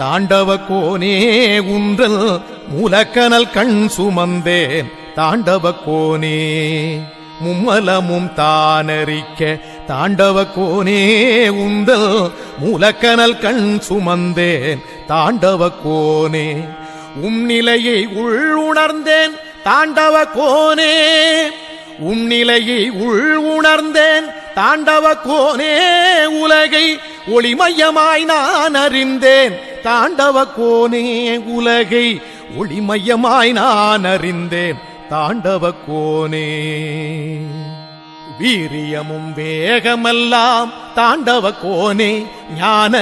தாண்டவ கோனே உன்றல் மூலக்கனல் கண் சுமந்தேன். தாண்டவ கோனே மும்மலமும் தானரிக்க. தாண்டவ கோனே உந்தல் மூலக்கனல் கண் சுமந்தேன். தாண்டவ கோனே உம் நிலையை உள் உணர்ந்தேன் தாண்டவ கோனே உம் நிலையை உள் உணர்ந்தேன் தாண்டவ கோனே உலகை ஒளிமயமாய் நான் அறிந்தேன். தாண்டவ கோனே உலகை ஒளிமயமாய் நான் அறிந்தேன். தாண்டவ கோனே வீரியமும் வேகமெல்லாம் தாண்டவ கோனே ஞான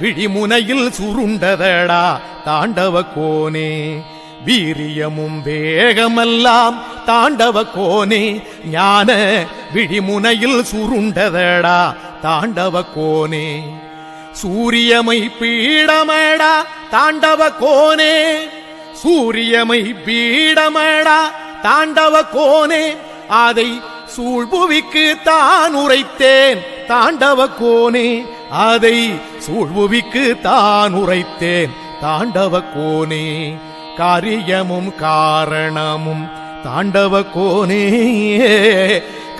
விழிமுனையில் சுருண்டதடா தாண்டவ கோனே வீரியமும் வேகமெல்லாம் தாண்டவ கோனே ஞான விழிமுனையில் சுருண்டதடா தாண்டவ கோனே. சூரியமை பீடமடா தாண்டவ கோனே. சூரியமை பீடமடா தாண்டவ கோனே. அதை சூழ்புவிக்கு தான் உரைத்தேன் தாண்டவ கோனே. அதை சூழ்புவிக்கு தான் உரைத்தேன் தாண்டவ கோனே. காரியமும் காரணமும் தாண்டவ கோனே.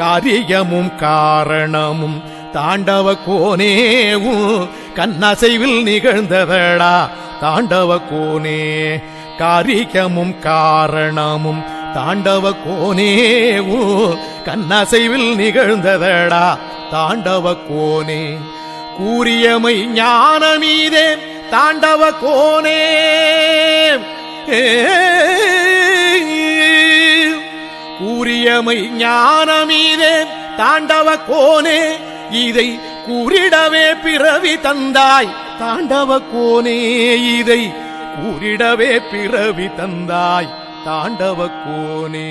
காரியமும் காரணமும். தாண்டவ கோனேவும் கண்ணசைவில் நிகழ்ந்ததடா. தாண்டவ கோனே காரியமும் காரணமும். தாண்டவ கோனேவும் கண்ணசைவில் நிகழ்ந்ததடா. தாண்டவ கோனே கூறியமை ஞானமீதே. தாண்டவ கோனே ஏ கூறியமை ஞானமீதே தாண்டவ கோனே இதை கூறிடவே பிறவி தந்தாய். தாண்டவ கோனே இதை கூறிடவே பிறவி தந்தாய். தாண்டவ கோனே.